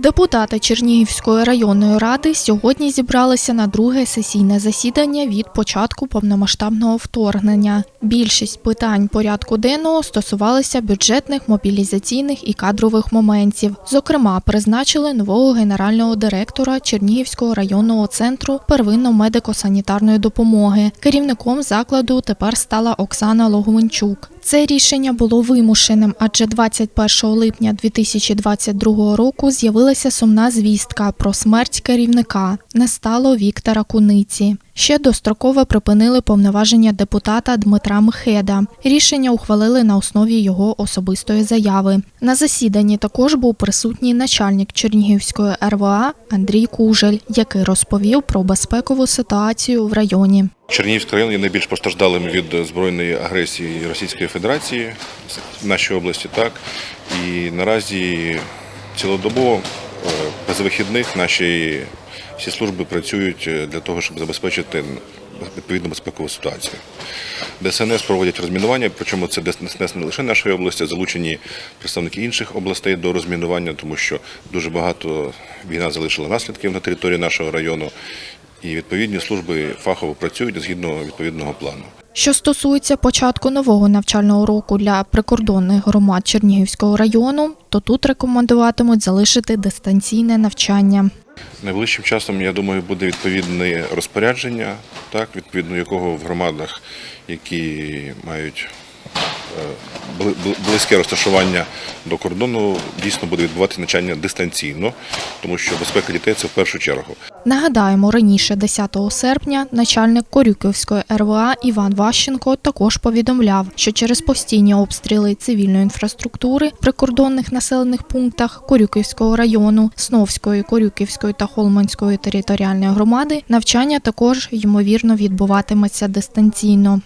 Депутати Чернігівської районної ради сьогодні зібралися на друге сесійне засідання від початку повномасштабного вторгнення. Більшість питань порядку денного стосувалися бюджетних, мобілізаційних і кадрових моментів. Зокрема, призначили нового генерального директора Чернігівського районного центру первинно-медико-санітарної допомоги. Керівником закладу тепер стала Оксана Логвинчук. Це рішення було вимушеним, адже 21 липня 2022 року з'явилася сумна звістка про смерть керівника. Не стало Віктора Куниці. Ще достроково припинили повноваження депутата Дмитра Мхеда. Рішення ухвалили на основі його особистої заяви. На засіданні також був присутній начальник Чернігівської РВА Андрій Кужель, який розповів про безпекову ситуацію в районі. Чернігівський район є найбільш постраждалим від збройної агресії Російської Федерації в нашій області. Так і наразі цілодобово без вихідних наші всі служби працюють е, для того, щоб забезпечити відповідну безпекову ситуацію. ДСНС проводять розмінування, причому це ДСНС не лише нашої області, а залучені представники інших областей до розмінування, тому що дуже багато війна залишила наслідків на території нашого району. І відповідні служби фахово працюють згідно відповідного плану. Що стосується початку нового навчального року для прикордонних громад Чернігівського району, то тут рекомендуватимуть залишити дистанційне навчання. Найближчим часом, я думаю, буде відповідне розпорядження, так, відповідно якого в громадах, які мають близьке розташування до кордону, дійсно буде відбуватися навчання дистанційно, тому що безпека дітей це в першу чергу. Нагадаємо, раніше 10 серпня начальник Корюківської РВА Іван Ващенко також повідомляв, що через постійні обстріли цивільної інфраструктури в прикордонних населених пунктах Корюківського району, Сновської, Корюківської та Холманської територіальної громади навчання також ймовірно відбуватиметься дистанційно.